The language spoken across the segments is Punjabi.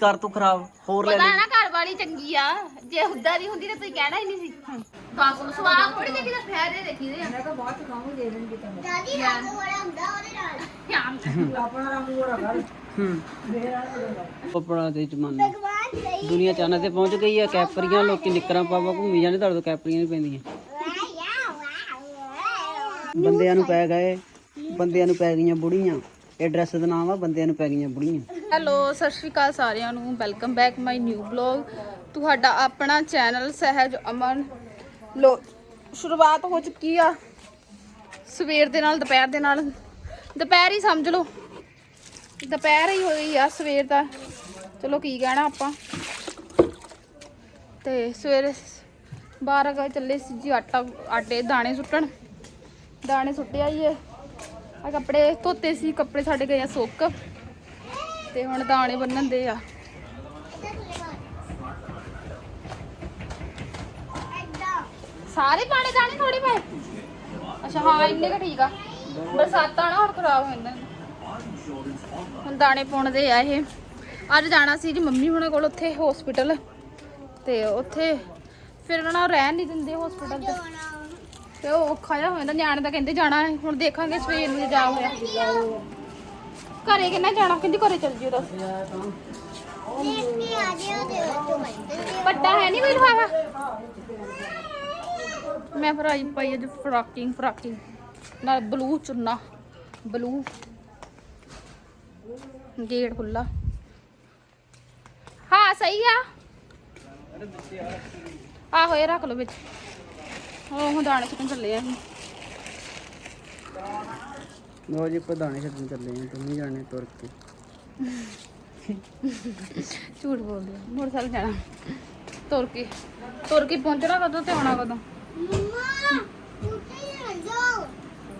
ਕਰ ਤੂੰ ਖਰਾਬ ਹੋਰ ਲੈ ਪਤਾ ਨਾ ਘਰ ਵਾਲੀ ਚੰਗੀ ਆ। ਜੇ ਹੁੱਦਾ ਦੀ ਹੁੰਦੀ ਤਾਂ ਤੁਸੀਂ ਕਹਿਣਾ ਹੀ ਨਹੀਂ ਸੀ। ਬਸ ਨੂੰ ਸਵਾਦ ਥੋੜੀ ਜਿਹੀ ਕਿਤੇ ਫਾਇਦੇ ਦੇਖੀ ਦੇ ਮੈਂ ਤਾਂ ਬਹੁਤ ਖਾਉਂ ਦੇ ਦੇਣਗੇ ਤੁਹਾਨੂੰ। ਦਾਦੀ ਰੰਗ ਬੜਾ ਹੁੰਦਾ ਉਹਦੇ ਨਾਲ। ਹੂੰ ਆਪਣਾ ਤੇ ਜਮਾਨਾ। ਦੁਨੀਆ ਚਾਨਣ ਤੇ ਪਹੁੰਚ ਗਈ ਆ ਕੈਪਰੀਆਂ ਲੋਕੀ ਨਿੱਕਰਾਂ ਪਾਵਾ ਘੁੰਮੀ ਜਾਂਦੇ ਤੁਹਾਡੇ ਤੋਂ ਕੈਪਰੀਆਂ ਨਹੀਂ ਪੈਂਦੀਆਂ। ਬੰਦਿਆਂ ਨੂੰ ਪੈ ਗਏ ਬੰਦਿਆਂ ਨੂੰ ਪੈ ਗਈਆਂ ਬੁੜੀਆਂ। ਇਹ ਡਰੈਸ ਦਾ ਨਾਮ ਆ ਬੰਦਿਆਂ ਨੂੰ ਪੈ ਗਈਆਂ ਬੁੜੀਆਂ। ਹੈਲੋ, ਸਤਿ ਸ਼੍ਰੀ ਅਕਾਲ ਸਾਰਿਆਂ ਨੂੰ। Welcome back my new blog ਤੁਹਾਡਾ ਆਪਣਾ ਚੈਨਲ ਸਹਿਜ ਅਮਨ। ਲੋ, ਸ਼ੁਰੂਆਤ ਹੋ ਚੁੱਕੀ ਆ। ਸਵੇਰ ਦੇ ਨਾਲ, ਦੁਪਹਿਰ ਦੇ ਨਾਲ। ਦੁਪਹਿਰ ਹੀ ਸਮਝ ਲਓ। ਦੁਪਹਿਰ ਹੀ ਹੋਈ ਆ ਸਵੇਰ ਦਾ। ਚਲੋ, ਕੀ ਕਹਿਣਾ ਆਪਾਂ। ਤੇ ਸਵੇਰੇ 12 ਵਜੇ ਚੱਲੇ ਸੀ ਜੀ ਆਟਾ, ਆਟੇ ਦਾਣੇ ਸੁੱਟਣ। ਦਾਣੇ ਸੁੱਟੇ ਆਈਏ ਆ ਕੱਪੜੇ ਧੋਤੇ ਸੀ, ਕੱਪੜੇ ਸਾਡੇ ਗਏ ਆ ਸੁੱਕ। ਤੇ ਹੁਣ ਦਾਣੇ ਬੰਨਣ ਦੇ ਆ। ਸਾਰੇ ਪਾਣੇ ਦਾਣੇ ਥੋੜੀ ਪਏ? ਅੱਛਾ, ਹਾਂ, ਇੰਨੇ ਕ ਠੀਕ ਆ। ਬਰਸਾਤਾਂ ਨਾ ਹੁਣ ਖਰਾਬ ਹੋ ਜਾਂਦੇ ਹੁਣ ਦਾਣੇ ਪਾਉਣਦੇ ਆ ਇਹ। ਅੱਜ ਜਾਣਾ ਸੀ ਜੀ ਮੰਮੀ ਹੁਣਾਂ ਕੋਲ ਉੱਥੇ ਹਸਪੀਟਲ ਤੇ ਉੱਥੇ ਫਿਰ ਉਹਨਾਂ ਨੂੰ ਰਹਿਣ ਨਹੀਂ ਦਿੰਦੇ ਹਸਪੀਟਲ ਤੇ। ਤੇ ਉਹ ਔਖਾ ਜਿਹਾ ਹੋ ਜਾਂਦਾ। ਨਿਆਣੇ ਤਾਂ ਕਹਿੰਦੇ ਜਾਣਾ ਹੁਣ ਦੇਖਾਂਗੇ ਸਵੇਰ ਨੂੰ ਜਾ ਹੋਇਆ। ਘਰੇ ਕਿੰਨਾ ਜਾਣਾ? ਕਹਿੰਦੀ ਘਰੇ ਚੱਲ ਜਿਓ ਦੱਸ ਵੱਡਾ ਹੈ ਨਹੀਂ ਕੋਈ ਲਿਫਾਫਾ? ਮੈਂ ਫਿਰ ਪਾਈ ਅੱਜ ਫਰਾਕਿੰਗ ਫਰਾਕਿੰਗ। ਨਾਲ ਬਲੂ ਚੁੰਨਾ, ਬਲੂ। ਗੇਟ ਖੁੱਲਾ ਹਾਂ, ਸਹੀ ਆ। ਆਹੋ, ਇਹ ਰੱਖ ਲਓ ਵਿੱਚ। ਉਹ ਦਾਣੇ ਚੁੱਕਣ ਚੱਲੇ ਆ ਅਸੀਂ। ਲੋ ਜੀ ਪਧਾਣੇ ਛੱਡਣ ਚੱਲੇ ਆ ਤੁਸੀਂ ਜਾਣੇ ਤੁਰ ਕੇ। ਝੂਠ ਬੋਲਦੇ ਮੋਟਰਸਾਈਕਲ ਜਾਣਾ। ਤੁਰ ਕੇ ਤੁਰ ਕੇ ਪਹੁੰਚਣਾ ਕਦੋਂ ਤੇ ਆਉਣਾ ਕਦੋਂ?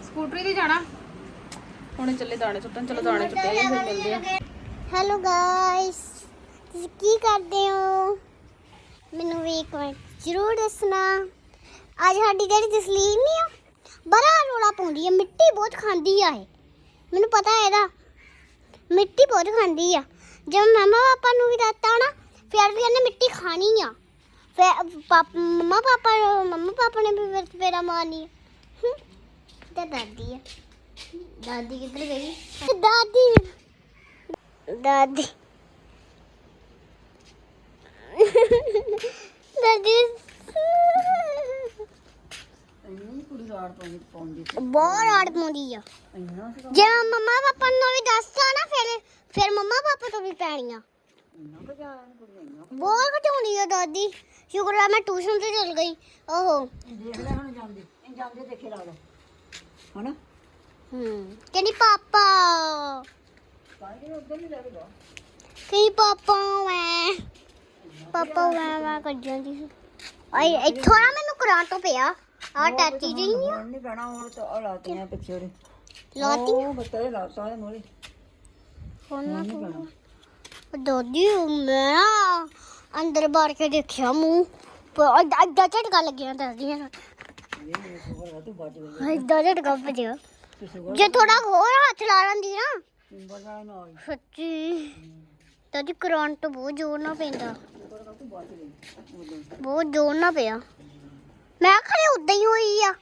ਸਕੂਟਰੀ ਤੇ ਜਾਣਾ? ਹੁਣੇ ਚੱਲੇ ਦਾਣੇ ਸੁੱਟਣ ਚਲੋ ਦਾਣੇ ਸੁੱਟੇ ਫਿਰ ਮਿਲਦੇ ਆ ਹੈਲੋ ਗਾਇਸ ਤੁਸੀਂ ਕੀ ਕਰਦੇ ਹੋ? ਮੈਨੂੰ ਵੀ ਇੱਕ ਮਿੰਟ ਜ਼ਰੂਰ ਦੱਸਣਾ। ਅੱਜ ਸਾਡੀ ਜਿਹੜੀ ਤਸਲੀਮ ਨਹੀਂ ਆ ਬੜਾ ਰੋਲਾ ਪਾਉਂਦੀ ਆ, ਮਿੱਟੀ ਬਹੁਤ ਖਾਂਦੀ ਆ ਇਹ। ਮੈਨੂੰ ਪਤਾ ਇਹਦਾ। ਮਿੱਟੀ ਬਹੁਤ ਖਾਂਦੀ ਆ। ਜਦ ਮਮਾ ਪਾਪਾ ਨੂੰ ਵੀ ਦਿੱਤਾ ਨਾ, ਫਿਰ ਵੀ ਇਹਨੇ ਮਿੱਟੀ ਖਾਣੀ ਆ। ਫਿਰ ਪਾਪ ਮਮਾ ਪਾਪਾ ਮਮਾ ਪਾਪਾ ਨੇ ਵੀ ਫਿਰ ਮੇਰਾ ਮਾਰਨੀ ਤੇ ਦਾਦੀ ਆ? ਦਾਦੀ ਕਿੱਧਰ ਗਈ? ਦਾਦੀ। ਦਾਦੀ। ਦਾਦੀ। ਬਹੁਤ ਰਾੜ ਪਾਉਂਦੀ ਆ। ਜੇ ਮੰਮਾ ਪਾਪਾ ਨੂੰ ਵੀ ਦੱਸਤਾ ਨਾ ਫਿਰ ਫਿਰ ਮੰਮਾ ਪਾਪਾ ਤੋਂ ਵੀ ਪੈਣੀਆਂ। ਬਹੁਤ ਘਟਾਉਣੀ ਆ ਦਾਦੀ। ਸ਼ੁਕਰ ਆ ਮੈਂ ਟਿਊਸ਼ਨ ਤੇ ਚਲ ਗਈ ਓਹੋ। ਹਨਾ? ਹੂੰ ਕਹਿੰਦੀ ਪਾਪਾ। ਕਹਿੰਦੀ ਪਾਪਾ ਮੈਂ ਪਾਪਾ ਮੈਂ ਮੈਂ ਕਰ ਜਾਂਦੀ ਸੀ। ਆਈ ਇੱਥੋਂ ਨਾ ਮੈਨੂੰ ਕਰੰਟ ਪਿਆ। ਆ ਟੈਚੀ ਜਿਹੀ ਨਹੀਂ ਆ? ਨਹੀਂ ਪੈਣਾ ਹੋਰ ਤਾਂ ਆ ਲਾਤੀਆਂ ਪਿੱਛੇ ਉਹਦੇ। ਲਾਤੀ? ਉਹ ਬੱਤੇ ਲਾਤਾ ਹੈ ਮੋਰੇ ਹੁਣ ਨਾ ਤੂੰ। ਦਾਦੀ ਮੈਂ ਨਾ ਅੰਦਰ ਬਾੜ ਕੇ ਦੇਖਿਆ ਮੂੰਹ। ਪਰ ਅੱਧਾ ਝਟਕਾ ਲੱਗਿਆ ਬਚ ਗਈ। ਅੱਧਾ ਝਟਕਾ ਵੱਜਿਆ ਜੇ ਥੋੜਾ ਹੋਰ ਹੱਥ ਲਾ ਲੈਂਦੀ ਨਾ। ਸੱਚੀ। ਦਾਦੀ ਕਰੰਟ ਬਹੁਤ ਜ਼ੋਰ ਨਾਲ ਪੈਂਦਾ। ਬਹੁਤ ਜ਼ੋਰ ਨਾਲ ਪਿਆ। ਮੈਂ ਖਰੇ ਉਦਾਂ ਹੀ ਹੋਈ ਆ।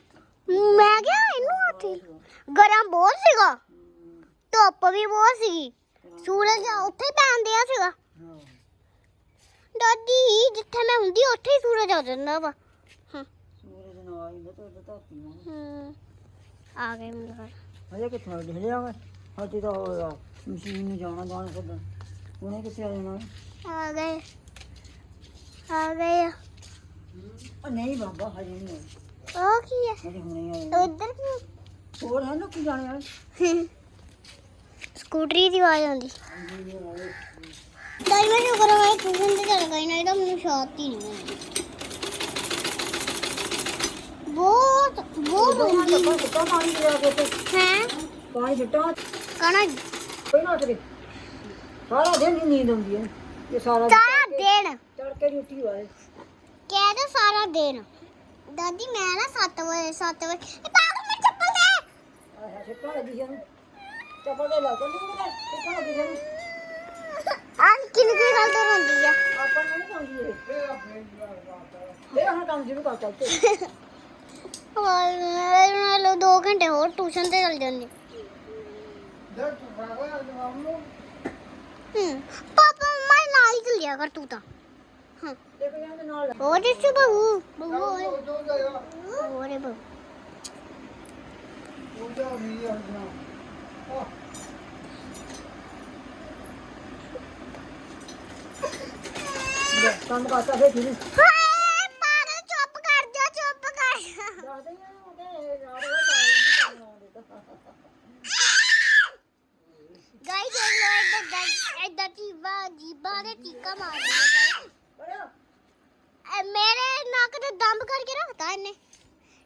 ਮੈਂ ਕਿਹਾ ਇਹਨੂੰ ਹੱਥ। ਗਰਮ ਬਹੁਤ ਸੀਗਾ। ਧੁੱਪ ਵੀ ਬਹੁਤ ਸੀਗੀ। ਸੂਰਜ ਉੱਥੇ ਪੈਣ ਦਿਆ ਸੀਗਾ। ਦਾਦੀ ਜਿੱਥੇ ਮੈਂ ਹੁੰਦੀ ਉੱਥੇ ਹੀ ਸੂਰਜ ਆ ਜਾਂਦਾ ਵਾ। ਸੂਰਜ ਨਾ ਨਾ ਤਾਂ ਧਰਤੀ ਨੂੰ ਹੂੰ। ਆ ਗਏ ਮੇਰੇ ਘਰ ਹਜੇ ਕਿੱਥੇ ਆ ਹਜੇ ਆ ਹਜੇ ਤਾਂ ਉਹ ਮਸ਼ੀਨ ਨੂੰ ਜਾਣਾ ਦਾਣਾ ਕੱਢਣ। ਉਹਨੇ ਕਿੱਥੇ ਆ ਜਾਣਾ? ਆ ਗਏ। ਆ ਗਏ ਆ। ਉਹ ਨਹੀਂ ਬਾਬਾ ਹਜੇ ਨਹੀਂ ਉਹ ਕੀ ਹੈ ਹਜੇ ਹੁਣੇ ਆਏ ਉਧਰ ਕੀ ਹੋਰ ਹੈ ਨਾ ਕੀ ਜਾਣੇ ਵਾਲੇ? ਸਕੂਟਰੀ ਦੀ ਆਵਾਜ਼ ਆਉਂਦੀ। ਦਾਈ ਮੈਂ ਸ਼ੁਕਰ ਹੈ। ਟਿਊਸ਼ਨ ਤੇ ਚਲ ਗਈ ਨਹੀਂ ਤਾਂ ਮੈਨੂੰ ਸ਼ਾਂਤੀ ਨਹੀਂ ਮਿਲਦੀ ਬਹੁਤ ਬਹੁਤ ਹੁੰਦੀ ਕਿੱਦਾਂ ਪਾਣੀ ਲਿਆ ਕੇ ਤੇ। ਹੈ? ਪਾਣੀ ਛੱਟਾ ਕਣਾ ਕੋਈ ਨਾ ਤੇ ਸਾਰਾ ਦਿਨ ਹੀ ਨੀਂਦ ਆਉਂਦੀ ਹੈ। ਇਹ ਸਾਰਾ ਸਾਰਾ ਦਿਨ ਤੜਕੇ ਦੀ ਉੱਠੀ ਹੋਏ ਕਹਿ ਦੋ ਸਾਰਾ ਦਿਨ। ਦਾਦੀ ਮੈਂ ਨਾ 7 ਵਜੇ 7 ਵਜੇ। ਇਹ ਪਾਗਲ ਮੈਂ ਚੱਪਲ ਦੇ। ਆਹ ਛੱਟਾ ਲੱਗੀ ਜਾਨ ਚੱਪਲ ਦੇ ਲਾ ਕੋਈ ਨਹੀਂ ਛੱਟਾ ਲੱਗੀ ਜਾਨ ਆਂ ਕਿੰਨੀ ਕੀ ਗੱਲ ਤੋਂ ਰੋਂਦੀ ਆ। ਆਪਾਂ ਨੂੰ ਨਹੀਂ ਸਮਝੀ ਇਹ। ਇਹ ਹੁਣ ਕੰਮ ਜਿਹਨੂੰ ਕਰ ਚੱਲਤੇ ਹੋਰ ਲੋ 2 ਘੰਟੇ ਹੋਰ ਟਿਊਸ਼ਨ ਤੇ ਚਲ ਜਾਂਦੀ। ਹੂੰ ਪਾਪਾ ਮੈਂ ਨਾਲ ਹੀ ਚੱਲਿਆ ਕਰ ਤੂੰ ਤਾਂ। ਹਾਂ। ਇੱਕ ਜਣ ਦੇ ਨਾਲ ਹੋਰ? ਜਿਸ ਕੰਮ ਕਰਤਾ ਫੇਰ ਠੀਕ ਹਾਏ ਪਾਗਲ ਚੁੱਪ ਕਰ ਜਾ, ਚੁੱਪ ਕਰ। ਉਹ ਚਾਹੀਦੀ ਨਹੀਂ ਗਾਈ ਦੇਖ ਲੋ, ਇਦਾਂ ਇਦਾਂ ਜੀਬਾ ਜੀਬਾ ਦੇ ਟੀਕਾ ਮਾਰਦੀ ਐ ਮੇਰੇ ਨੱਕ ਤੇ ਦੰਬ ਕਰਕੇ ਰੱਖਤਾ ਇਹਨੇ।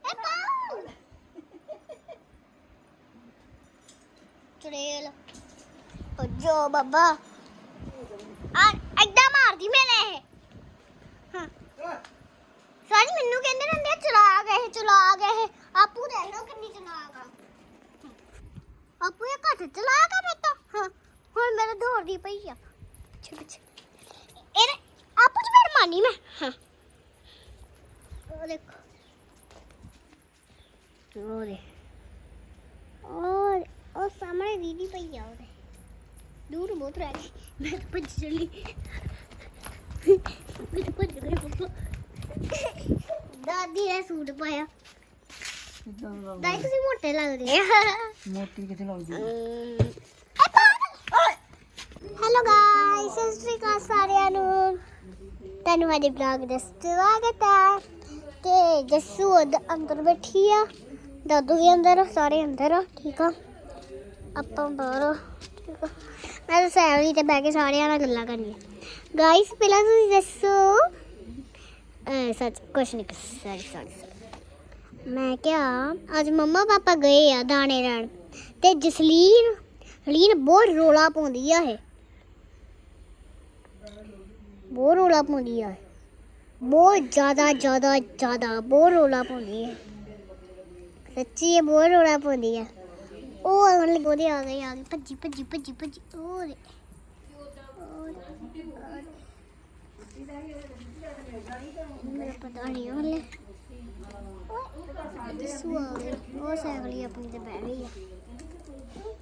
ਇਹ ਪਾਉ। ਚੜੇਲ। ਓ ਬਾਬਾ। ਆ ਐਦਾਂ ਮਾਰਦੀ ਮੈਨੇ ਇਹ। ਹਾਂ। ਸਾਰੀ ਮੈਨੂੰ ਕਹਿੰਦੇ ਰਹਿੰਦੇ ਆ, ਚਲਾ ਗਏ ਚਲਾ ਗਏ ਆਪੂ ਦੇਖ ਲਓ ਕਿੰਨੀ ਚਲਾਕ ਆ। ਆਪੂ ਇਹ ਘੱਟ ਚਲਾਕ ਆ ਮੈਂ ਤਾਂ। ਹਾਂ ਹੁਣ ਮੇਰੇ ਦੌੜਦੀ ਪਈ ਆ। ਪਿੱਛੇ ਪਿੱਛੇ ਇਹਨੇ ਆਪੂ ਚ ਮੇਰ ਮਾਨੀ ਮੈਂ। ਹਾਂ। ਉਹ ਦੇਖੋ ਉਹ ਦੇ ਉਹ ਉਹ ਸਾਹਮਣੇ ਦੀਦੀ ਪਈ ਆ ਉਹਦੇ ਦੂਰ ਬਹੁਤ ਰਹਿ ਗਈ ਮੈਂ ਤਾਂ ਭੱਜ ਚੱਲੀ ਮੈਂ ਤਾਂ ਭੱਜ ਗਈ ਪਪਾ ਦਾਦੀ ਨੇ ਸੂਟ ਪਾਇਆ ਦਾਦੀ ਤੁਸੀਂ ਮੋਟੇ ਲੱਗਦੇ ਮੋਟੀ ਕਿੱਥੇ ਲੱਗਦੀ ਹੈਲੋ ਗਾਇਸ ਸਤਿ ਸ਼੍ਰੀ ਅਕਾਲ ਸਾਰਿਆਂ ਨੂੰ ਤੁਹਾਨੂੰ ਸਾਡੇ ਬਲੌਗ ਦਾ ਸਵਾਗਤ ਹੈ ਤੇ ਜੱਸੂ ਉਹਦੇ ਅੰਦਰ ਬੈਠੀ ਆ। ਦਾਦੂ ਵੀ ਅੰਦਰ ਆ, ਸਾਰੇ ਅੰਦਰ ਆ ਠੀਕ ਆ। ਆਪਾਂ ਬਾਹਰ ਆ, ਠੀਕ ਆ। ਮੈਂ ਤਾਂ ਸੈਵਲੀ ਤੇ ਬਹਿ ਕੇ ਸਾਰਿਆਂ ਨਾਲ ਗੱਲਾਂ ਕਰਨੀਆਂ। ਗਾਇਸ ਪਹਿਲਾਂ ਤੁਸੀਂ ਦੱਸੋ। ਅਹ ਸੱਚ ਕੁਛ ਨਹੀਂ ਸੌਰੀ ਸੌਰੀ ਮੈਂ ਕਿਹਾ ਅੱਜ ਮੰਮਾ ਪਾਪਾ ਗਏ ਆ ਦਾਣੇ ਲੈਣ। ਤੇ ਜਸਲੀਨ ਹਲੀਨ ਬਹੁਤ ਰੋਲਾ ਪਾਉਂਦੀ ਆ ਇਹ। ਬਹੁਤ ਰੋਲਾ ਪਾਉਂਦੀ ਆ ਇਹ। ਬਹੁਤ ਜ਼ਿਆਦਾ ਜ਼ਿਆਦਾ ਜ਼ਿਆਦਾ ਬਹੁਤ ਰੋਲਾ ਪਾਉਂਦੀ ਹੈ। ਸੱਚੀ ਇਹ ਬਹੁਤ ਰੋਲਾ ਪਾਉਂਦੀ ਆ ਉਹ ਆਉਣ ਉਹਦੇ ਆ ਗਏ ਆ ਗਏ। ਭੱਜੀ ਭੱਜੀ ਭੱਜੀ ਭੱਜੀ ਉਹ ਦੇ ਮੇਰਾ ਪਤਾ ਨਹੀਂ ਉਹਲੇ ਦਸੂ ਆ ਗਏ। ਉਹ ਸਾਈਕਲ ਆਪਣੀ ਤੇ ਬਹਿ ਗਈ ਆ।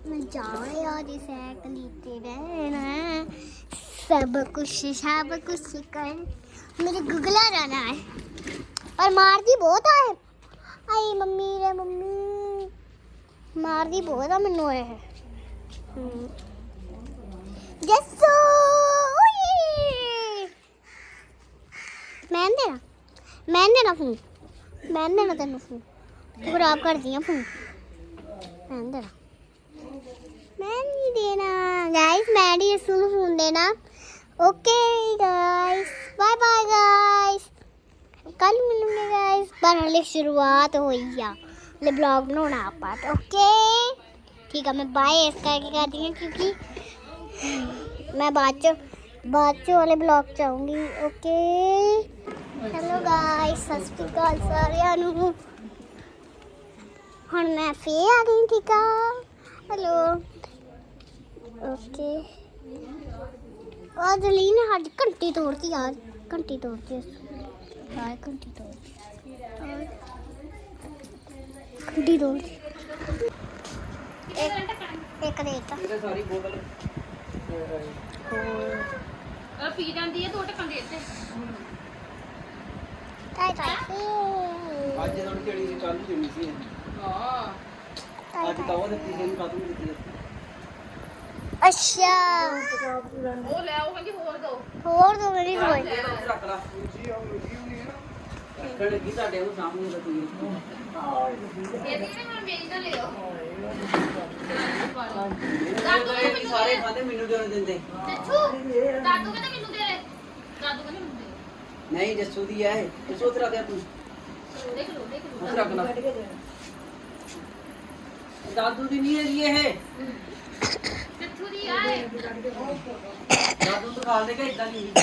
ਮੈਂ ਜਾਇਆ ਦੀ ਸਾਈਕਲ ਤੇ ਬਹਿਣਾ। ਸਭ ਕੁਛ ਸਭ ਕੁਛ ਕਰ ਮੇਰੇ ਗੁਗਲਾ ਜਾਣਾ ਹੈ। ਪਰ ਮਾਰਦੀ ਬਹੁਤ ਆ ਇਹ। ਆਈ ਮੰਮੀ ਰੇ ਮੰਮੀ। ਮਾਰਦੀ ਬਹੁਤ ਆ ਮੈਨੂੰ ਇਹ। ਜੱਸੂ ਮੈਂ ਦੇਣਾ। ਮੈਂ ਦੇਣਾ ਫੋਨ ਮੈਂ ਦੇਣਾ ਤੈਨੂੰ ਫੋਨ ਤੂੰ ਖਰਾਬ ਕਰਦੀ ਆ ਫੋਨ ਮੈਂ ਦੇਣਾ। ਮੈਂ ਨਹੀਂ ਦੇਣਾ। ਗਾਇਸ ਮੈਂ ਨਹੀਂ ਇਸ ਨੂੰ ਫੋਨ ਦੇਣਾ। Okay guys bye bye guys ਕੱਲ ਮਿਲੂੰਗੇ ਗਾਇਸ ਪਰ ਹਲੇ ਸ਼ੁਰੂਆਤ ਹੋਈ ਆ। ਹਲੇ ਬਲੌਗ ਬਣਾਉਣਾ ਆਪਾਂ ਓਕੇ ਠੀਕ ਆ, ਮੈਂ ਬਾਏ ਇਸ ਕਰਕੇ ਕਰਦੀ ਹਾਂ ਕਿਉਂਕਿ ਮੈਂ ਬਾਅਦ ਚ ਬਾਅਦ ਚ ਵਾਲੇ ਬਲੌਗ ਚ ਆਉਂਗੀ ਓਕੇ ਹੈਲੋ ਗਾਇਸ ਸਤਿ ਸ਼੍ਰੀ ਅਕਾਲ ਸਾਰਿਆਂ ਨੂੰ। ਹੁਣ ਮੈਂ ਫੇਰ ਆ ਗਈ, ਠੀਕ ਆ? ਹੈਲੋ ਓਕੇ ਆ ਦਲੀ ਨੇ ਹੱਜ ਘੰਟੀ ਤੋੜਤੀ ਯਾਰ ਘੰਟੀ ਤੋੜਤੀ ਯਾਰ ਘੰਟੀ ਤੋੜਤੀ। ਘੰਟੀ ਤੋੜਤੀ। ਇੱਕ ਇੱਕ ਦੇ ਦਿੱਤਾ। ਇਹਦੇ ਸਾਰੀ ਬੋਤਲ। ਉਹ ਪੀ ਜਾਂਦੀ ਹੈ ਦੋ ਟਕਣ ਦੇ ਦੇ ਟਾਈ ਟਾਈ ਅੱਜ ਜਿਹੜੀ ਸੀ ਕੱਲ ਜੁਣੀ ਸੀ। ਹਾਂ। ਅੱਜ ਤਾਂ ਉਹ ਦਿੱਤੀ ਸੀ ਕਦੋਂ ਦਿੱਤੀ ਸੀ। ਅੱਛਾ ਉਹ ਲੈ ਉਹ ਕਹਿੰਦੀ ਹੋਰ ਦੋ ਹੋਰ ਦੋ ਮੇਰੀ ਹੋਈ ਇਹ ਤਾਂ ਰੱਖ ਲਾ ਰੱਖਣ ਲੱਗੀ ਤੁਹਾਡੇ ਨੂੰ ਸਾਹਮਣੇ ਰੱਖੀ ਇਹਦੀ ਨੇ ਮੈਂ ਮੇਰੀ ਨਾ ਲਿਓ ਇਹ ਸਾਰੇ ਖਾਦੇ ਮੈਨੂੰ ਕਿਉਂ ਨਹੀਂ ਦਿੰਦੇ ਜੱਛੂ ਦਾਦੂ ਕਹਿੰਦਾ ਮੈਨੂੰ ਦੇ ਦੇ ਦਾਦੂ ਕਹਿੰਦਾ ਮੈਨੂੰ ਦੇ ਨਹੀਂ ਜੱਸੂ ਦੀ ਹੈ ਇਹ ਸੋਚ ਰੱਖ ਗਿਆ ਤੂੰ ਦੇ ਦੇਖ ਲਓ ਦੇਖ ਲਓ ਉਸ ਰੱਖ ਲਾ ਦਾਦੂ ਦੀ ਨਹੀਂ ਹੈਗੀ ਇਹ ਜੱਛੂ ਦੀ ਆਏ ਦਾਦੂ ਤੋਂ ਦੇਗਾ ਇਦਾਂ ਨਹੀਂ ਹੁੰਦੀ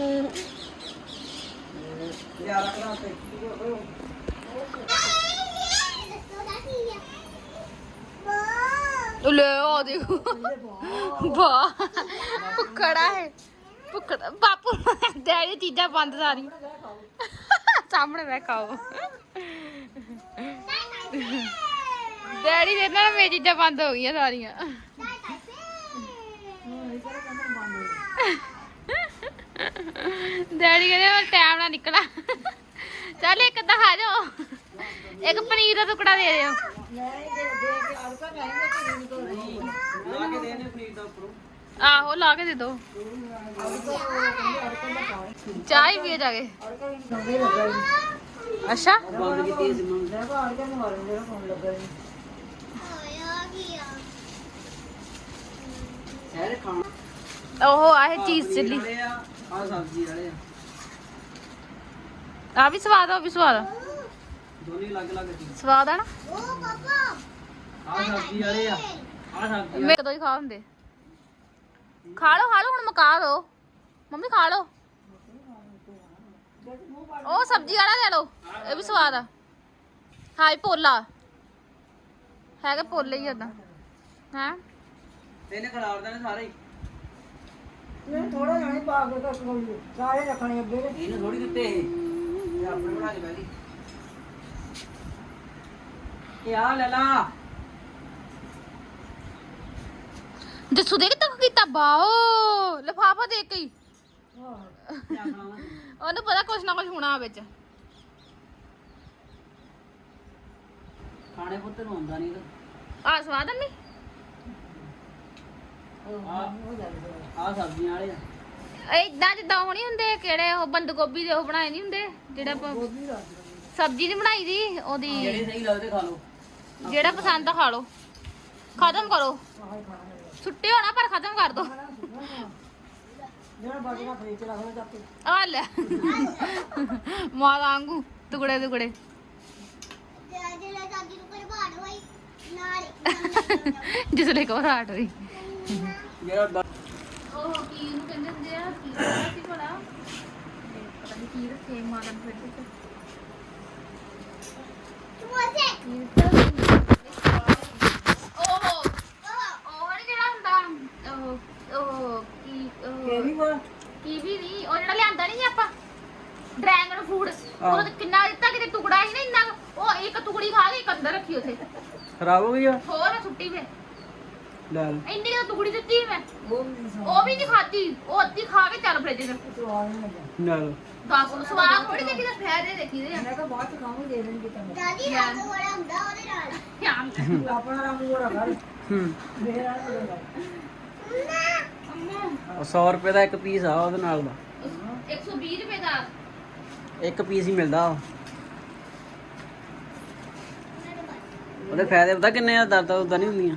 ਹਮ। ਰੱਖਣਾ ਤੇ ਲੈ ਆ ਦੇਖੋ। ਵਾਹ। ਭੁੱਖੜਾ ਹੈ। ਭੁੱਖੜਾ ਬਾਪੂ, ਡੈਡੀ ਚੀਜ਼ਾਂ ਬੰਦ ਸਾਰੀਆਂ। ਸਾਹਮਣੇ ਬੈ ਖਾਓ। ਡੈਡੀ ਦੇ ਨਾਲ ਮੇਰੀ ਚੀਜ਼ਾਂ ਬੰਦ ਹੋ ਗਈਆਂ ਸਾਰੀਆਂ। ਡੈਡੀ ਕਹਿੰਦੇ ਹੁਣ ਟਾਈਮ ਨਾਲ ਨਿਕਲਾ। ਚੱਲ ਇੱਕ ਦਿਖਾ ਦਿਓ। ਇੱਕ ਪਨੀਰ ਦਾ ਟੁਕੜਾ ਦੇ ਦਿਓ। ਆਹੋ, ਲਾ ਕੇ ਦੇ ਦਿਓ ਚਾਹ ਹੀ ਪੀਏ ਜਾ ਅੱਛਾ। ਸਾਰੇ ਖਾਣਾ ਉਹ ਆਹ ਚੀਜ਼ ਚਿੱਲੀ। ਆ ਸਬਜ਼ੀ ਵਾਲੇ ਆ। ਆ ਵੀ ਸਵਾਦ ਆ ਉਹ ਵੀ ਸਵਾਦ ਆ। ਦੋਨੇ ਅਲੱਗ ਅਲੱਗ ਚੀਜ਼। ਸਵਾਦ ਆ ਨਾ? ਉਹ ਪਾਪਾ ਆ ਸਬਜ਼ੀ ਵਾਲੇ ਆ ਆ ਸਬਜ਼ੀ ਮੈਂ ਕਦੋਂ ਹੀ ਖਾ ਹੁੰਦੇ। ਖਾ ਲਓ ਖਾ ਲਓ ਹੁਣ ਮਕਾ ਦੋ। ਮੰਮੀ ਖਾ ਲਓ। ਉਹ ਸਬਜ਼ੀ ਵਾਲਾ ਲੈ ਲਓ ਇਹ ਵੀ ਸਵਾਦ ਆ। ਹਾਈ ਪੋਲਾ ਹੈਗਾ ਪੋਲੇ ਹੀ ਓਦਾਂ ਹੈ? ਇਹਨੇ ਖਿਲਾਰ ਦੇਣੇ ਸਾਰੇ ਹੀ। ਥੋੜਾ ਜਿਹਾ ਹੀ ਪਾ ਕੇ ਤਾਂ ਕੋਈ ਸਾਰੇ ਰੱਖਣੇ ਅੱਗੇ ਦੇ। ਇਹਨੂੰ ਥੋੜੀ ਦਿੱਤੇ ਇਹ। ਇਹ ਆਪਣੇ ਬਣਾ ਕੇ ਬੈਠੀ ਇਹ ਆ ਲੈ ਲਾ ਜੱਸੂ ਦੇ ਤੱਕ ਕੀਤਾ ਬਾਓ ਲਫਾਫਾ ਦੇ ਕੇ ਹੀ। ਕਿਆ ਉਹਨੂੰ ਪਤਾ ਕੁਛ ਨਾ ਕੁਛ ਹੋਣਾ ਵਿੱਚ। ਖਾਣੇ ਪੁੱਤ ਨੂੰ ਆਉਂਦਾ ਨਹੀਂ ਆ ਸਵਾਦ ਅੰਮੀ ਆ ਆ ਸਬਜ਼ੀਆਂ ਵਾਲੇ ਆ। ਇਦਾਂ ਜਿੱਦਾਂ ਉਹ ਨਹੀਂ ਹੁੰਦੇ ਕਿਹੜੇ ਉਹ ਬੰਦ ਗੋਭੀ ਦੇ ਉਹ ਬਣਾਏ ਨਹੀਂ ਹੁੰਦੇ? ਜਿਹੜਾ ਆਪਾਂ ਸਬਜ਼ੀ ਦੀ ਬਣਾਈ ਦੀ ਉਹਦੀ ਜਿਹੜੇ ਸਹੀ ਲੱਗਦੇ ਖਾ ਲਓ। ਜਿਹੜਾ ਪਸੰਦ ਆ ਖਾ ਲਓ। ਖਤਮ ਕਰੋ। ਛੁੱਟੀ ਹੋਣਾ ਪਰ ਖਤਮ ਕਰ ਦੋ। ਜਿਹੜਾ ਫ੍ਰਿਜ ਰੱਖ ਆ ਲੈ। ਮਾਂ ਵਾਂਗੂ ਟੁਕੜੇ ਟੁਕੜੇ ਤੇ ਜਿਹੜਾ ਦਾਦੀ ਨੂੰ ਕਰਵਾੜ ਹੋਈ ਨਾਲ ਜਿਸ ਲਈ ਹੋਈ। ਜਿਹੜਾ ਬ- ਉਹ ਕੀ ਨੂੰ ਕਹਿੰਦੇ ਹੁੰਦੇ ਆ? ਕੀ ਕਹਿੰਦਾ ਸੀ ਭਲਾ? ਪਤਾ ਨਹੀਂ ਕੀ ਰੱਖੇ ਮਾਤਾ ਨੂੰ ਫਿਰ ਤੇ ਤੂੰ ਓਹੋ ਉਹ ਨੀ ਜਿਹੜਾ ਹੁੰਦਾ ਉਹ ਉਹ ਕੀ ਉਹ ਕਿਹੜੀ ਵਾ ਕੀ ਵੀ ਨਹੀਂ ਉਹ ਜਿਹੜਾ ਲਿਆਂਦਾ ਨਹੀਂ ਆਪਾਂ? ਡਰੈਗਨ ਫੂਡ ਆਹ। ਉਹ ਕਿੰਨਾ ਦਿੱਤਾ ਕਿਤੇ ਟੁਕੜਾ ਹੀ ਨਾ ਇੰਨਾ। ਕੁ। ਉਹ ਇੱਕ ਟੁਕੜੀ ਖਾ ਕੇ ਇੱਕ ਅੰਦਰ ਰੱਖੀ ਉਥੇ। ਖਰਾਬ ਹੋ ਗਈ ਆ? ਹੋਰ ਛੁੱਟੀ ਵੇ ਲੈ ਲੈ ਇੰਨੀ ਕੁ ਟੁਕੜੀ ਦਿੱਤੀ ਮੈਂ। ਉਹ ਵੀ ਨਹੀਂ ਉਹ ਵੀ ਨਹੀਂ ਖਾਦੀ ਉਹ ਅੱਧੀ ਖਾ ਕੇ ਚੱਲ ਫਰਿੱਜ ਚ ਸਵਾਦ ਨਹੀਂ ਲੱਗਿਆ ਲੈ ਲੈ ਦੱਸ ਨੂੰ ਸਵਾਦ ਥੋੜੀ ਦੇਖੀ ਤੇ ਫਾਇਦੇ ਦੇਖੀ ਦੇ ਮੈਂ ਕਿਹਾ ਬਾਅਦ ਚ ਖਾਵਾਂਗੇ ਦੇ ਦੇਣਗੇ ਤੈਨੂੰ ਦਾਦੀ ਰੰਗ ਬੜਾ ਹੁੰਦਾ ਉਹਦੇ ਨਾਲ। ਧਿਆਨ ਤੂੰ ਆਪਣਾ ਰੰਗ ਬੋੜਾ ਕਰ। ਹੂੰ। ਮੇਰਾ ਨਹੀਂ ਉਹ 100 ਰੁਪਏ ਦਾ ਇੱਕ ਪੀਸ ਆ ਉਹਦੇ ਨਾਲ ਦਾ। 120 ਰੁਪਏ ਦਾ। ਇੱਕ ਪੀਸ ਹੀ ਮਿਲਦਾ ਉਹ। ਉਹਦੇ ਫਾਇਦੇ ਪਤਾ ਕਿੰਨੇ ਆ ਦਰਦ ਉਦਾਂ ਨਹੀਂ ਹੁੰਦੀਆਂ?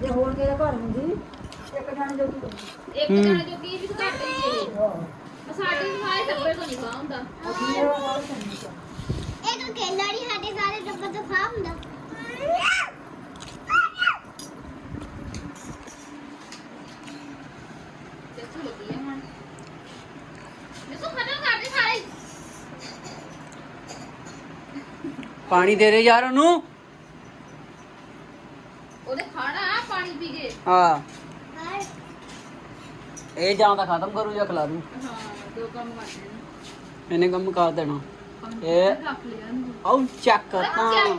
ਜੇ ਹੋਰ ਕਿਹੜਾ ਘਰ ਹੁੰਦੀ ਇੱਕ ਜਾਣੇ ਜੋ ਕੀ ਇੱਕ ਜਣੇ ਜੋ ਕੀ ਵੀ ਘੱਟ ਹੀ ਹੈ ਆਹ ਸਾਡੇ ਸਾਰੇ ਟੱਬਰ ਤੋਂ ਨਹੀਂ ਖਾ ਹੁੰਦਾ। ਅਸੀਂ ਇਹ ਵਾਲਾ ਨਹੀਂ ਸੀ ਇੱਕ ਕੇਲਾ ਨਹੀਂ ਸਾਡੇ ਸਾਰੇ ਡੱਬਾ ਤੋਂ ਖਾ ਹੁੰਦਾ। ਦੱਸੋ ਲੱਗੀ ਹੈ ਹੁਣ। ਦੱਸੋ ਖਤਮ ਕਰ ਦੇ ਸਾਰੇ। ਪਾਣੀ ਦੇ ਦੇ ਯਾਰ ਉਹਨੂੰ। ਹਾਂ। ਇਹ ਜਾਂ ਤਾਂ ਖਤਮ ਕਰੂ ਜਾਂ ਖਲਾ ਦੂੰ। ਹਾਂ ਦੋ ਕੰਮ ਇਹਨੇ ਕੰਮ ਕਰ ਦੇਣਾ। ਇਹ ਰੱਖ ਆਉ ਚੱਕ ਤਾਂ। ਚੱਲ,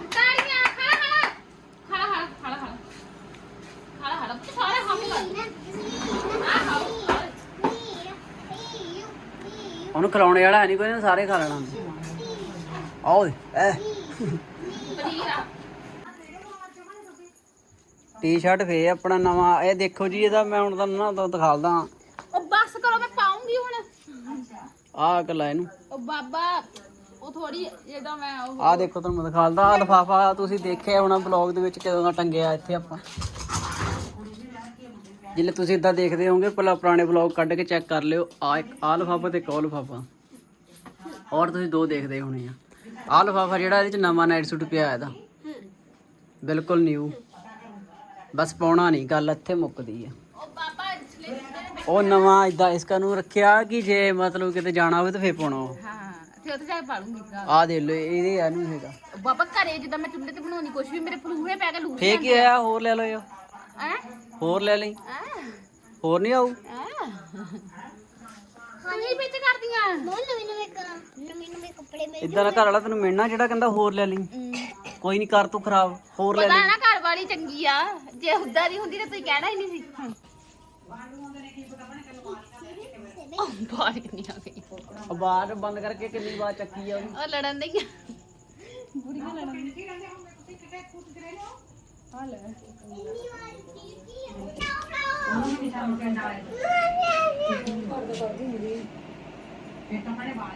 ਉਹਨੂੰ ਖਿਲਾਉਣੇ ਵਾਲਾ ਹੈ ਨਹੀਂ ਕੋਈ ਇਹਨੇ ਸਾਰੇ ਖਾ ਲੈਣਾ। ਆਓ ਏ ਟੀ-ਸ਼ਰਟ ਫੇ ਆਪਣਾ ਨਵਾਂ ਇਹ ਦੇਖੋ ਜੀ ਇਹਦਾ ਮੈਂ ਹੁਣ ਤੁਹਾਨੂੰ ਨਾ ਤੁਹਾਨੂੰ ਦਿਖਾਲਦਾ। ਉਹ ਬਸ ਕਰੋ ਮੈਂ ਪਾਉਂਗੀ ਹੁਣ। ਆਹ ਕੱਲਾ ਇਹਨੂੰ। ਉਹ ਬਾਬਾ ਉਹ ਥੋੜੀ ਜਿਹੜਾ ਮੈਂ ਉਹ ਆਹ ਦੇਖੋ ਤੁਹਾਨੂੰ ਮੈਂ ਦਿਖਾਲਦਾ। ਆਹ ਲਿਫਾਫਾ ਤੁਸੀਂ ਦੇਖਿਆ ਹੋਣਾ ਬਲੌਗ ਦੇ ਵਿੱਚ ਕਿਦੋਂ ਦਾ ਟੰਗਿਆ ਇੱਥੇ ਆਪਾਂ। ਜਿੱਲੇ ਤੁਸੀਂ ਇਦਾਂ ਦੇਖਦੇ ਹੋਵੋਗੇ ਪਹਿਲਾਂ ਪੁਰਾਣੇ ਵਲੌਗ ਕੱਢ ਕੇ ਚੈੱਕ ਕਰ ਲਿਓ। ਆ ਇੱਕ ਆ ਲਿਫਾਫਾ ਤੇ ਇੱਕ ਉਹ ਲਿਫਾਫਾ। ਔਰ ਤੁਸੀਂ ਦੋ ਦੇਖਦੇ ਹੋਣੇ ਆ। ਆ ਲਿਫਾਫਾ ਜਿਹੜਾ ਇਹਦੇ ਚ ਨਵਾਂ ਨਾਈਟ ਸੂਟ ਪਿਆ ਇਹਦਾ। ਬਿਲਕੁਲ ਨਿਊ ਬਸ ਪਾਉਣਾ ਨਹੀਂ ਗੱਲ ਇੱਥੇ ਮੁੱਕਦੀ ਆ। ਉਹ ਪਾਪਾ ਸਲਿਪ ਉਹ ਨਵਾਂ ਇਦਾਂ ਇਸ ਨੂੰ ਰੱਖਿਆ ਕਿ ਜੇ ਮਤਲਬ ਕਿਤੇ ਜਾਣਾ ਹੋਵੇ ਤਾਂ ਫੇਰ ਪਾਉਣਾ ਉਹ। ਹਾਂ ਤੇ ਉੱਥੇ ਜਾ ਕੇ ਪਾ ਲੂੰਗੀ ਆਹ ਦੇ ਲਓ ਇਹਦੇ ਆ ਨੂੰ ਹੈਗਾ ਬਾਬਾ ਘਰੇ ਜਿੱਦਾਂ ਮੈਂ ਚੁੱਲ੍ਹੇ ਤੇ ਬਣਾਉਣੀ ਕੁਛ ਵੀ ਮੇਰੇ ਫਲੂਹੇ ਪੈ ਕੇ ਲੂਹ ਫੇਰ ਕੀ ਹੋਰ ਲੈ ਲਓ ਹੈ? ਹੋਰ ਲੈ ਲਈ। ਹੈ? ਹੋਰ ਨਹੀਂ ਆਊ? ਤੁਸੀਂ ਵਿੱਚ ਕਰਦੀਆਂ। ਨਵੇਂ ਨਵੇਂ ਨਵੇਂ ਨਵੇਂ ਕੱਪੜੇ ਮਿਲ ਇਦਾਂ ਦਾ ਘਰ ਵਾਲਾ ਤੈਨੂੰ ਮਿਲਣਾ ਜਿਹੜਾ ਕਹਿੰਦਾ ਹੋਰ ਲੈ ਲਈ। ਕੋਈ ਨਹੀਂ ਕਰ ਤੂੰ ਖਰਾਬ ਹੋਰ ਲੈ ਪਤਾ ਲਈ ਨਾ ਘਰ ਵਾਲੀ ਚੰਗੀ ਆ ਜੇ ਹੁੱਦਾ ਦੀ ਹੁੰਦੀ ਤਾਂ ਤੁਸੀਂ ਕਹਿਣਾ ਹੀ ਨਹੀਂ ਸੀ। ਉਹ ਬਾਹਰ ਨਹੀਂ ਆ ਗਈ। ਬਾਹਰ ਬੰਦ ਕਰਕੇ ਕਿੰਨੀ ਵਾਰ ਚੱਕੀ ਆ ਉਹਨੂੰ ਉਹ ਲੜਨ ਦੀ ਬੁੜੀਆਂ ਲੜਨ ਦੀ।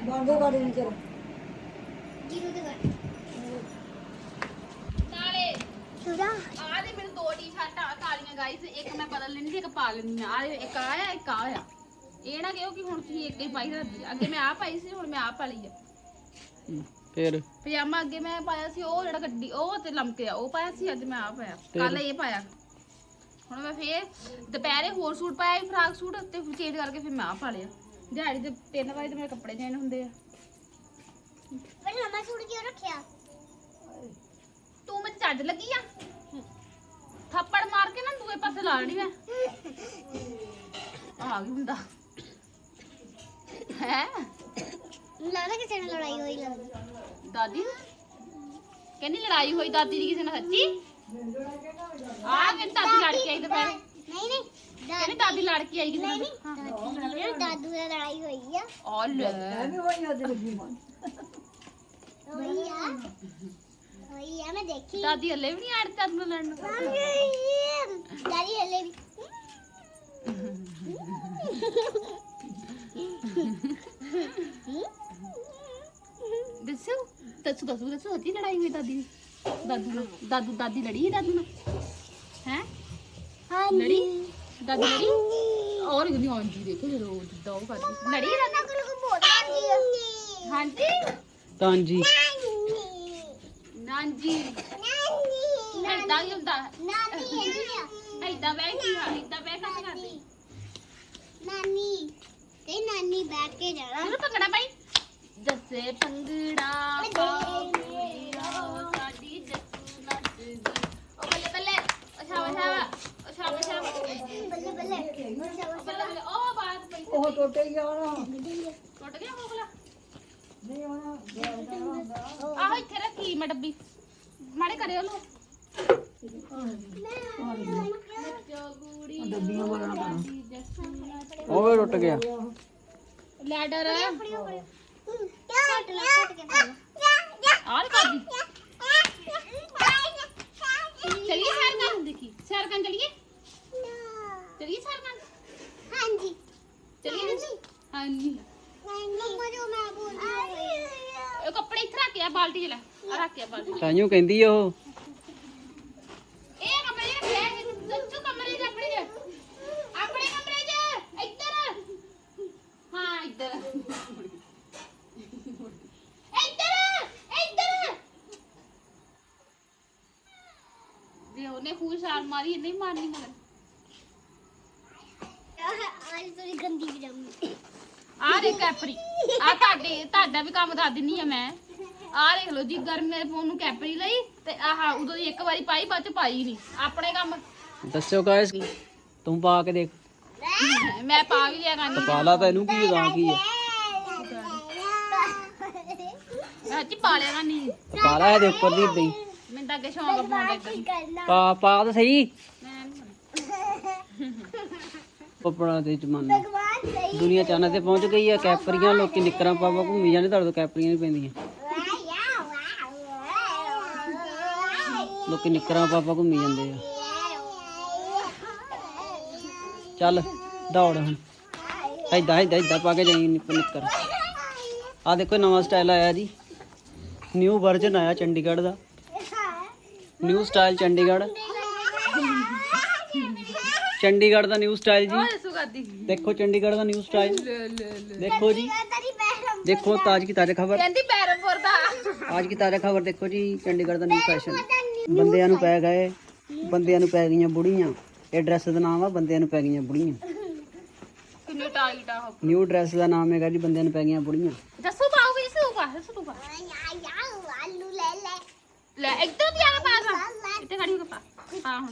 ਬੰਦੇ ਕਰ ਨਹੀਂ ਚਲ ਜੀਰੋ ਦੇ ਘਰ ਨਾਲੇ ਸੁਦਾ ਆ ਦੇ ਮੈਨੂੰ ਦੋ ਟੀ-ਸ਼ਰਟਾਂ ਕਾਲੀਆਂ ਗਾਈਸ ਇੱਕ ਮੈਂ ਬਦਲ ਲੈਣੀ ਸੀ ਇੱਕ ਪਾ ਲੈਣੀ ਆ। ਆਹ ਇੱਕ ਆਇਆ ਇੱਕ ਆ ਆ ਇਹ ਨਾ ਕਿਹੋ ਕਿ ਹੁਣ ਤੁਸੀਂ ਇੱਕ ਹੀ ਪਾਈ ਰੱਖੀ ਅੱਗੇ ਮੈਂ ਆ ਪਾਈ ਸੀ ਹੁਣ ਮੈਂ ਆ ਪਾ ਲਈ ਆ। ਫੇਰ? ਪਜਾਮਾ ਅੱਗੇ ਮੈਂ ਪਾਇਆ ਸੀ ਉਹ ਜਿਹੜਾ ਗੱਡੀ ਉਹ ਤੇ ਲਮਕਿਆ ਉਹ ਪਾਇਆ ਸੀ ਅੱਜ ਮੈਂ ਆ ਪਾਇਆ। ਕੱਲ ਇਹ ਪਾਇਆ। ਹੁਣ ਮੈਂ ਫੇਰ ਦੁਪਹਿਰੇ ਹੋਰ ਸੂਟ ਪਾਇਆ ਸੀ ਫਰਾਕ ਸੂਟ ਤੇ ਚੇਂਜ ਕਰਕੇ ਫਿਰ ਮੈਂ ਆ ਪਾ ਲਿਆ। ਦਿਹਾੜੀ ਦੇ 3 ਵਜੇ ਤੇ ਮੇਰੇ ਕੱਪੜੇ ਚੇਂਜ ਹੁੰਦੇ ਆ। ਪਰ ਨਵਾਂ ਸੂਟ ਕਿਉਂ ਰੱਖਿਆ? ਤੂੰ ਮੈਨੂੰ ਚੱਜ ਲੱਗੀ ਆ? ਮਾਰ ਨਾ ਦੂਏ ਪਾਸੇ ਲਾ ਲੈਣੀ ਮੈਂ। ਆ ਗਈ ਹੁੰਦਾ। ਹੈ? ਲੱਗਦਾ ਕਿਸੇ ਨਾਲ ਲੜਾਈ ਹੋਈ ਲੱਗਦੀ। ਦਾਦੀ ਕਹਿੰਦੀ ਲੜਾਈ ਹੋਈ ਦਾਦੀ ਦੀ ਕਿਸੇ ਨਾਲ ਸੱਚੀ? ਆ ਕੇ ਦਾਦੀ ਲੜ ਕੇ ਆਈ ਦੁਪਹਿਰੇ। ਨਹੀਂ ਨਹੀਂ। ਕਹਿੰਦੀ ਦਾਦੀ ਲੜ ਕੇ ਆਈ ਕਿਸੇ ਨਾਲ। ਦਾਦੀ ਦਾਦੂ ਨਾਲ ਲੜਾਈ ਹੋਈ ਆ। ਆ ਲੈ। ਵੀ ਹੋਈ ਅੱਜ ਲੱਗੀ ਹੋਈ ਆ। ਹੋਈ ਆ ਮੈਂ ਦੇਖੀ। ਦਾਦੀ ਹੱਲੇ ਵੀ ਨਹੀਂ ਆੜ ਦਾਦੀ ਨਾਲ ਲੜਨ ਦਾਦੀ ਹਲੇ ਵੀ ਦੱਸੋ ਦੱਸੋ ਦੱਸੋ ਦੱਸੋ ਹੱਤੀ ਲੜਾਈ ਹੋਈ ਦਾਦੀ ਦੀ। ਦਾਦੂ ਨਾਲ ਦਾਦੂ ਦਾਦੀ ਲੜੀ ਹੈ ਦਾਦੂ ਨਾਲ? ਹੈ? ਲੜੀ? ਦਾਦੀ ਲੜੀ? ਔਰ ਕਿੰਨੀ ਆਂਜੀ ਦੇਖੋ ਜਦੋਂ ਜਿੱਦਾਂ ਉਹ ਕਰਦੀ ਲੜੀ ਹੈ ਦਾਦੀ ਕੋਲ ਕੋ ਬਹੁਤ ਆਂਦੀ ਆ। ਹਾਂਜੀ? ਤਾਂਜੀ ਨਾਂਜੀ ਨਾਨੀ ਏਦਾਂ ਹੀ ਹੁੰਦਾ। ਨਾਨੀ ਆ ਏਦਾਂ ਬਹਿ ਕੇ ਏਦਾਂ ਬਹਿ ਕੇ ਕੀ ਕਰਦੀ ਨਾਨੀ ਤੇ ਨਾਨੀ ਬੈਠ ਕੇ ਜਾਣਾ ਉਹਨੂੰ ਭੰਗੜਾ ਪਾਈ ਜੱਸੇ ਭੰਗੜਾ ਪਾਉਂਦੀਆਂ ਸਾਡੀ ਜੱਸੂ ਨੱਚਦੀ ਉਹ ਬੱਲੇ ਬੱਲੇ ਉਹ ਛਾਵਾ ਛਾਵਾ ਉਹ ਛਾਵਾ ਛਾਵਾ ਬੱਲੇ ਬੱਲੇ ਉਹ ਬੱਲੇ ਬੱਲੇ ਉਹ ਬਾਤ ਪਈ ਉਹ ਟੁੱਟ ਗਿਆ ਨਾ ਟੁੱਟ ਗਿਆ ਕੋਕਲਾ ਨਹੀਂ ਹੋਣਾ ਆਹ ਇੱਥੇ ਰੱਖੀ ਮੈਂ ਡੱਬੀ ਮਾੜੇ ਕਰਿਓ ਲੋ ਲੈਡਰ ਕਿਆ ਕੱਟ ਲਾ ਕੱਟ ਕੇ ਪਾ ਆਹ ਕਰਦੀ। ਚਲਿਏ ਸੈਰ ਕਰਨ ਦੇਖੀ। ਸੈਰ ਕਰਨ ਚਲਿਏ? ਚਲਿਏ ਸੈਰ ਕਰਨ? ਹਾਂਜੀ। ਚਲਿਏ ਹਾਂਜੀ। ਮੰਮਾ ਜੋ ਮੈਂ ਬੋਲਦੀ ਇਹ ਕੱਪੜੇ ਇੱਥੇ ਰੱਖ ਆ ਬਾਲਟੀ ਚ ਲੈ। ਆ ਰੱਖ ਆ ਬਾਲਟੀ। ਤਾਈਓ ਕਹਿੰਦੀ ਉਹ ਇਹ ਕਮਰੇ ਚ ਰੱਖਿਆ ਦੱਸੋ ਕਮਰੇ ਚ ਆਪਣੇ ਚ ਆਪਣੇ ਕਮਰੇ ਚ ਇੱਧਰ ਹਾਂ ਇੱਧਰ ਇੱਧਰ ਇੱਧਰ ਜੇ ਉਹਨੇ ਖੂਹ ਛਾਲ ਮਾਰੀ ਨਹੀਂ ਮਾਰਨੀ ਮਗਰ ਆ ਦੇ ਕੈਪਰੀ ਆ ਤੁਹਾਡੇ ਤੁਹਾਡਾ ਵੀ ਕੰਮ ਦੱਸ ਦਿੰਨੀ ਆ ਮੈਂ। ਆ ਦੇਖ ਲਓ ਜੀ ਗਰਮ ਮੇਰੇ ਫੋਨ ਨੂੰ ਕੈਪਰੀ ਲਈ ਤੇ ਆਹ ਉਦੋਂ ਦੀ ਇੱਕ ਵਾਰੀ ਪਾਈ ਬਾਅਦ ਚ ਪਾਈ ਨਹੀਂ ਆਪਣੇ ਕੰਮ। ਦੱਸਿਓ ਗਾਇਸ ਤੂੰ ਪਾ ਕੇ ਦੇਖ। ਮੈਂ ਪਾ ਵੀ ਲਿਆ ਕਰਨੀ ਪਾ ਲਾ ਤਾਂ ਇਹਨੂੰ ਕੀ ਗਾਂ ਕੀ ਆ। ਅੱਜ ਪਾ ਲਿਆ ਕਰਨੀ। ਪਾ ਲਾ ਇਹਦੇ ਉੱਪਰ ਦੀ ਏਦਾਂ ਹੀ। ਮੈਨੂੰ ਤਾਂ ਅੱਗੇ ਸ਼ੌਂਕ ਆ ਪਾਉਣ ਦਾ ਏਦਾਂ ਹੀ। ਕਰਨਾ। ਪਾ ਪਾ ਤਾਂ ਸਹੀ। ਮੈਂ ਨੀ ਪਾਉਣਾ। ਆਪਣਾ ਤੇ ਜ਼ਮਾਨਾ। ਭਗਵਾਨ ਸਹੀ ਦੁਨੀਆ ਚਾਨਣ ਤੇ ਪਹੁੰਚ ਗਈ ਆ ਕੈਪਰੀਆਂ ਲੋਕੀ ਨਿਕਰਾਂ ਪਾ ਪਾ ਘੁੰਮੀ ਜਾਂਦੇ ਤੁਹਾਡੇ ਤੋਂ ਕੈਪਰੀਆਂ ਨਹੀਂ ਪੈਂਦੀਆਂ। ਵਾਹ ਯਾ ਵਾਹ ਲੋਕੀ ਨਿਕਰਾਂ ਪਾ ਪਾ ਘੁੰਮੀ ਜਾਂਦੇ ਆ। ਚੱਲ ਦੌੜ ਹੁਣ। ਏਦਾਂ ਏਦਾਂ ਏਦਾਂ ਪਾ ਕੇ ਜਾਈ ਨਿੱਕ- ਨਿੱਕਰ। ਆ ਦੇਖੋ ਨਵਾਂ ਸਟਾਈਲ ਆਇਆ ਜੀ। ਨਿਊ ਵਰਜ਼ਨ ਆਇਆ ਚੰਡੀਗੜ੍ਹ ਦਾ। ਨਿਊ ਸਟਾਈਲ ਚੰਡੀਗੜ੍ਹ ਚੰਡੀਗੜ੍ਹ ਦਾ ਨਿਊ ਸਟਾਈਲ ਜੀ। ਦੇਖੋ ਚੰਡੀਗੜ੍ਹ ਦਾ ਨਿਊ ਸਟਾਈਲ ਦੇਖੋ ਜੀ। ਦੇਖੋ ਤਾਜ ਕੀ ਤਾਜ਼ਾ ਖਬਰ। ਕਹਿੰਦੀ ਪੈਰਮਪੁਰ ਦਾ। ਅੱਜ ਕੀ ਤਾਜ਼ਾ ਖਬਰ ਦੇਖੋ ਜੀ ਚੰਡੀਗੜ੍ਹ ਦਾ ਨਿਊ ਫੈਸ਼ਨ ਬੰਦਿਆਂ ਨੂੰ ਪੈ ਗਏ ਬੰਦਿਆਂ ਨੂੰ ਪੈ ਗਈਆਂ ਬੁੜੀਆਂ। ਇਹ ਡਰੈਸ ਦਾ ਨਾਮ ਆ ਬੰਦਿਆਂ ਨੂੰ ਪੈ ਗਈਆਂ ਬੁੜੀਆਂ। ਕਿੰਨੀ ਟਾਈਟ ਆ ਉਹ। ਨਿਊ ਡਰੈਸ ਦਾ ਨਾਮ ਹੈਗਾ ਜੀ ਬੰਦਿਆਂ ਨੂੰ ਪੈ ਗਈਆਂ ਬੁੜੀਆਂ। ਜੱਸੂ ਪਾਉਗੀ ਜੱਸੂ ਪਾ ਜੱਸੂ ਤੂੰ ਪਾ ਯਾ ਯਾ ਆਲੂ ਲੈ ਲੈ ਇੱਧਰ ਦੀ ਆ ਪਾ ਇੱਥੇ ਖੜੀ ਹੋ ਕੇ ਪਾ। ਹਾਂ ਹੁਣ